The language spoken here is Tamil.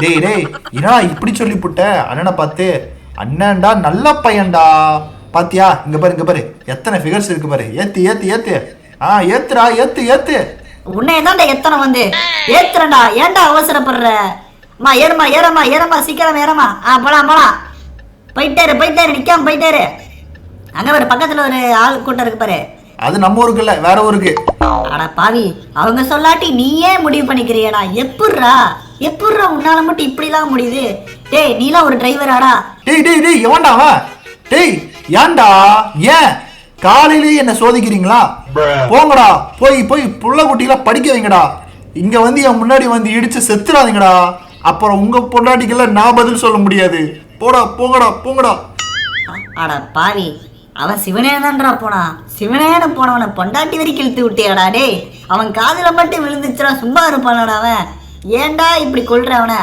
டேய் டேய் என்னடா இப்படி சொல்லி புட்ட அண்ணனை பார்த்து அண்ணன்டா நல்ல பையன்டா. பாத்தியா? இங்க பாரு இங்க பாரு. எத்தனை ஃபிகர்ஸ் இருக்கு பாரு. ஏத்து ஏத்து ஏத்து. ஆ ஏத்துடா ஏத்து ஏத்து. உன்னை தான்டா எத்தனை வந்து? ஏத்துறேன்டா. ஏன்டா அவசரப்படுற? அம்மா ஏறுமா ஏறம்மா ஏறம்மா சீக்கிரம் ஏறம்மா. ஆ போலாம் போலாம். போயிட்டாரு போயிட்டாரு நிக்காம போயிட்டாரு அங்க பாரு பக்கத்துல ஒரு ஆள் கூட்டம் இருக்கு பாரு. அது நம்ம ஊருக்கு இல்ல வேற ஊருக்கு. அட பாவி அவங்க சொல்லாட்டி நீயே முடிவு பண்ணிக்கிறியடா. எப்புட்றா? எப்புட்றா உன்னால மட்டும் இப்படிலாம் முடியுது? டேய் நீலாம் ஒரு டிரைவராடா டேய் டேய் டேய் எவன்டா அவன்? டேய் ஏன்டா? ஏன்? காலையிலேயே என்ன சோதிக்கிறீங்களா? போங்கடா போய் போய் புள்ள குட்டிலாம் படிக்க வைங்கடா. இங்க வந்து என் முன்னாடி வந்து இடிச்சு செத்துறாதீங்கடா. அப்புறம் உங்க பொண்டாட்டிக்கெல்லாம் நான் பதில் சொல்ல முடியாது. போடா போங்கடா போங்கடா. அட பாவி அவன் சிவனே தான்டா போனான் சிவனேன்னு போனவனை பொண்டாட்டி வரைக்கும் இழுத்து விட்டியாடா டேய். அவன் காதுல மட்டும் விழுந்துச்சுடா சும்மா இருப்பானடா அவன். ஏன்டா இப்படி கொள்ற அவனை